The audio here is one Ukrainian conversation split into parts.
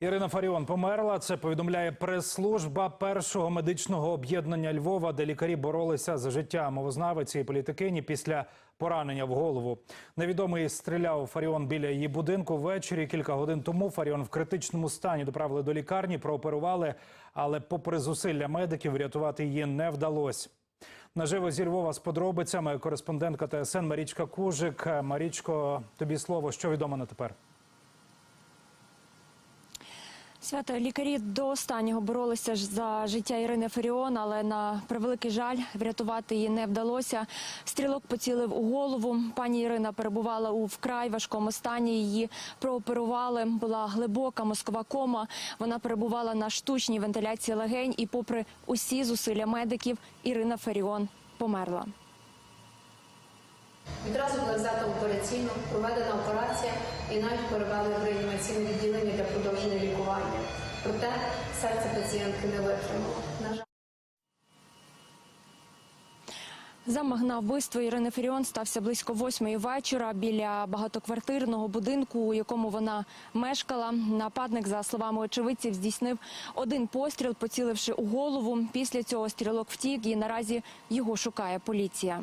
Ірина Фаріон померла. Це повідомляє прес-служба першого медичного об'єднання Львова, де лікарі боролися за життя мовознавиці і політикині після поранення в голову. Невідомий стріляв Фаріон біля її будинку ввечері. Кілька годин тому Фаріон в критичному стані доправили до лікарні, прооперували, але, попри зусилля медиків, врятувати її не вдалося. Наживо зі Львова з подробицями кореспондентка ТСН Марічка Кужик. Марічко, тобі слово, що відомо на тепер? Свято лікарі до останнього боролися за життя Ірини Феріон, але на превеликий жаль врятувати її не вдалося. Стрілок поцілив у голову. Пані Ірина перебувала у вкрай важкому стані. Її прооперували. Була глибока мозкова кома. Вона перебувала на штучній вентиляції легень. І, попри усі зусилля медиків, Ірина Феріон померла. Відразу була взята операційно, проведена операція і навіть перевели в реанімаційне відділення для продовження лікування. Проте серце пацієнтки не витримало. На жаль. Замах на вбивство Ірини Феріон стався близько восьмої вечора біля багатоквартирного будинку, у якому вона мешкала. Нападник, за словами очевидців, здійснив один постріл, поціливши у голову. Після цього стрілок втік і наразі його шукає поліція.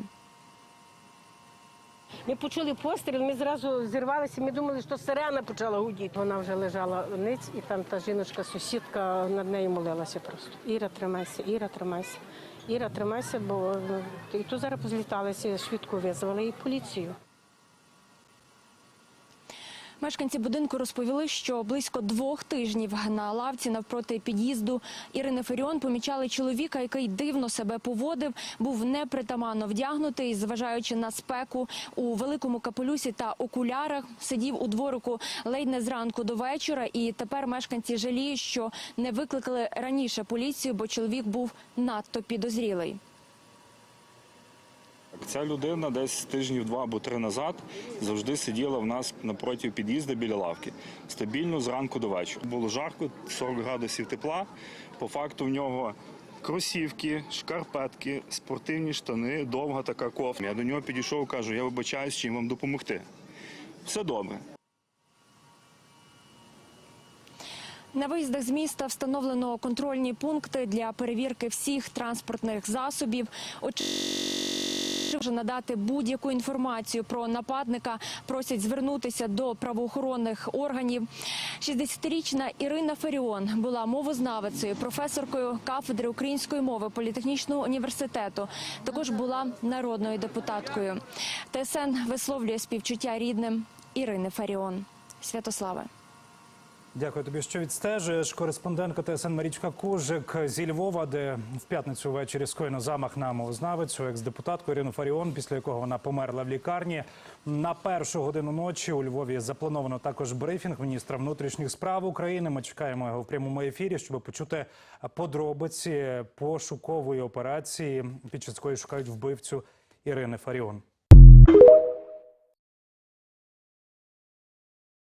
Ми почули постріл, ми зразу зірвалися, ми думали, що сирена почала гудіти. Вона вже лежала ниць, і там та жіночка, сусідка над нею молилася просто. Іра, тримайся, Іра, тримайся. Іра, тримайся, бо ну, і тут зараз позліталися, швидко визвали і поліцію. Мешканці будинку розповіли, що близько двох тижнів на лавці навпроти під'їзду Ірини Феріон помічали чоловіка, який дивно себе поводив, був непритаманно вдягнутий, зважаючи на спеку у великому капелюсі та окулярах. Сидів у дворику ледь не зранку до вечора. І тепер мешканці жаліють, що не викликали раніше поліцію, бо чоловік був надто підозрілий. Ця людина десь тижнів два або три назад завжди сиділа в нас напроти під'їзду біля лавки. Стабільно зранку до вечора. Було жарко, 40 градусів тепла. По факту в нього кросівки, шкарпетки, спортивні штани, довга така кофта. Я до нього підійшов, кажу, я вибачаюсь, чим вам допомогти. Все добре. На виїздах з міста встановлено контрольні пункти для перевірки всіх транспортних засобів. Очевидно, надати будь-яку інформацію про нападника просять звернутися до правоохоронних органів. 60-річна Ірина Феріон була мовознавицею, професоркою кафедри української мови політехнічного університету. Також була народною депутаткою. ТСН висловлює співчуття рідним Ірини Феріон. Святославе. Дякую тобі, що відстежуєш. Кореспондентка ТСН Марічка Кужик зі Львова, де в п'ятницю ввечері скоєно замах на мовознавицю, екс-депутатку Ірину Фаріон, після якого вона померла в лікарні. На першу годину ночі у Львові заплановано також брифінг міністра внутрішніх справ України. Ми чекаємо його в прямому ефірі, щоб почути подробиці пошукової операції, під час якої шукають вбивцю Ірини Фаріон.